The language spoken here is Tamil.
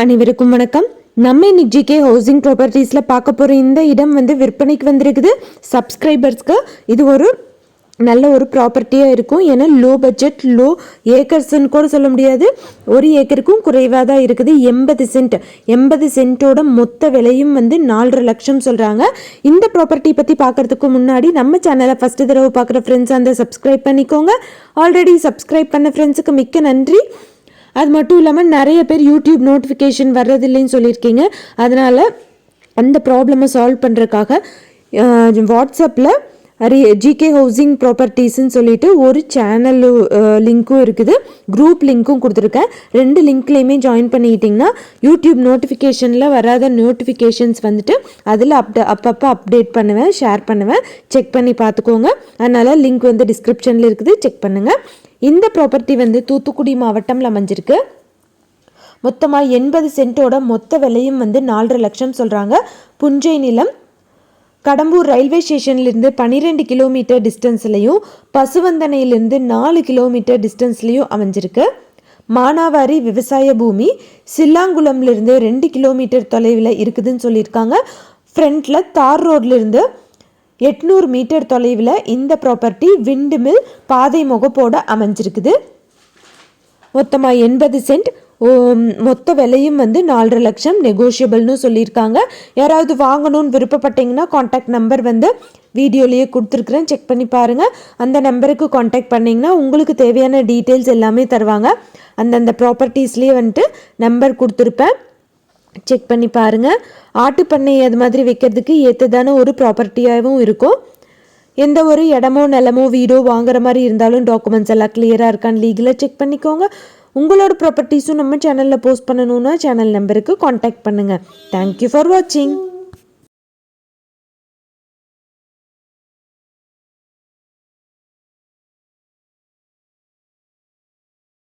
அனைவருக்கும் வணக்கம். நம்ம இன்னைக்கு ஜிகே ஹவுசிங் ப்ராப்பர்ட்டிஸில் பார்க்க போகிற இந்த இடம் வந்து விற்பனைக்கு வந்திருக்குது. சப்ஸ்கிரைபர்ஸ்க்கு இது ஒரு நல்ல ஒரு ப்ராப்பர்ட்டியாக இருக்கும். ஏன்னா லோ பட்ஜெட் லோ ஏக்கர்ஸ்ன்னு கூட சொல்ல முடியாது. ஒரு ஏக்கருக்கும் குறைவாக தான் இருக்குது. எண்பது சென்ட் எண்பது சென்ட்டோட மொத்த விலையும் வந்து நாலரை லட்சம் சொல்கிறாங்க இந்த ப்ராப்பர்ட்டி பற்றி பார்க்கறதுக்கு முன்னாடி நம்ம சேனலை ஃபஸ்ட்டு தடவை பார்க்குற ஃப்ரெண்ட்ஸ் அந்த சப்ஸ்கிரைப் பண்ணிக்கோங்க. ஆல்ரெடி சப்ஸ்கிரைப் பண்ண ஃப்ரெண்ட்ஸுக்கு மிக்க நன்றி. அது மட்டும் இல்லாமல் நிறைய பேர் யூடியூப் நோட்டிஃபிகேஷன் வர்றதில்லைன்னு சொல்லியிருக்கீங்க. அதனால் அந்த ப்ராப்ளமை சால்வ் பண்ணுறதுக்காக வாட்ஸ்அப்பில் அரி ஜிகே ஹவுசிங் ப்ராப்பர்ட்டிஸ்ன்னு சொல்லிட்டு ஒரு சேனல் லிங்க்கும் இருக்குது. குரூப் லிங்க்கும் கொடுத்துருக்கேன். ரெண்டு லிங்க்லேயுமே ஜாயின் பண்ணிக்கிட்டிங்கன்னா யூடியூப் நோட்டிஃபிகேஷனில் வராத நோட்டிஃபிகேஷன்ஸ் வந்துட்டு அதில் அப்ட அப்பப்போ அப்டேட் பண்ணுவேன் ஷேர் பண்ணுவேன். செக் பண்ணி பார்த்துக்கோங்க. அதனால் லிங்க் வந்து டிஸ்கிரிப்ஷனில் இருக்குது. செக் பண்ணுங்கள் இந்த ப்ராப்பர்ட்டி வந்து தூத்துக்குடி மாவட்டம்ல அமைஞ்சிருக்கு. மொத்தமாக எண்பது சென்ட்டோட மொத்த விலையும் வந்து நாலரை லட்சம் சொல்கிறாங்க புஞ்சை நிலம் கடம்பூர் ரயில்வே ஸ்டேஷன்லேருந்து பன்னிரெண்டு கிலோமீட்டர் டிஸ்டன்ஸ்லையும் பசுவந்தனையிலேருந்து நாலு கிலோமீட்டர் டிஸ்டன்ஸ்லையும் அமைஞ்சிருக்கு. மானாவாரி விவசாய பூமி சில்லாங்குளம்லேருந்து ரெண்டு கிலோமீட்டர் தொலைவில் இருக்குதுன்னு சொல்லியிருக்காங்க. ஃப்ரண்ட்டில் தார் ரோட்லேருந்து எட்நூறு மீட்டர் தொலைவில் இந்த ப்ராப்பர்ட்டி விண்டு மில் பாதை முகப்போடு அமைஞ்சிருக்குது. மொத்தமாக எண்பது சென்ட் மொத்த விலையும் வந்து நாலரை லட்சம் நெகோஷியபிள்னு சொல்லியிருக்காங்க. யாராவது வாங்கணும்னு விருப்பப்பட்டீங்கன்னா காண்டாக்ட் நம்பர் வந்து வீடியோலேயே கொடுத்துருக்குறேன். செக் பண்ணி பாருங்கள் அந்த நம்பருக்கு காண்டாக்ட் பண்ணிங்கன்னா உங்களுக்கு தேவையான டீட்டெயில்ஸ் எல்லாமே தருவாங்க. அந்தந்த ப்ராப்பர்ட்டிஸ்லேயே வந்துட்டு நம்பர் கொடுத்துருப்பேன். செக் பண்ணி பாருங்கள் ஆட்டு பண்ணை அது மாதிரி வைக்கிறதுக்கு ஏற்றதான ஒரு ப்ராப்பர்ட்டியாகவும் இருக்கும். எந்த ஒரு இடமோ நிலமோ வீடோ வாங்குற மாதிரி இருந்தாலும் டாக்குமெண்ட்ஸ் எல்லாம் கிளியராக இருக்கான்னு லீகலாக செக் பண்ணிக்கோங்க. உங்களோட ப்ராப்பர்ட்டிஸும் நம்ம சேனலில் போஸ்ட் பண்ணணுன்னா சேனல் நம்பருக்கு காண்டாக்ட் பண்ணுங்கள் தேங்க்யூ ஃபார் வாட்சிங்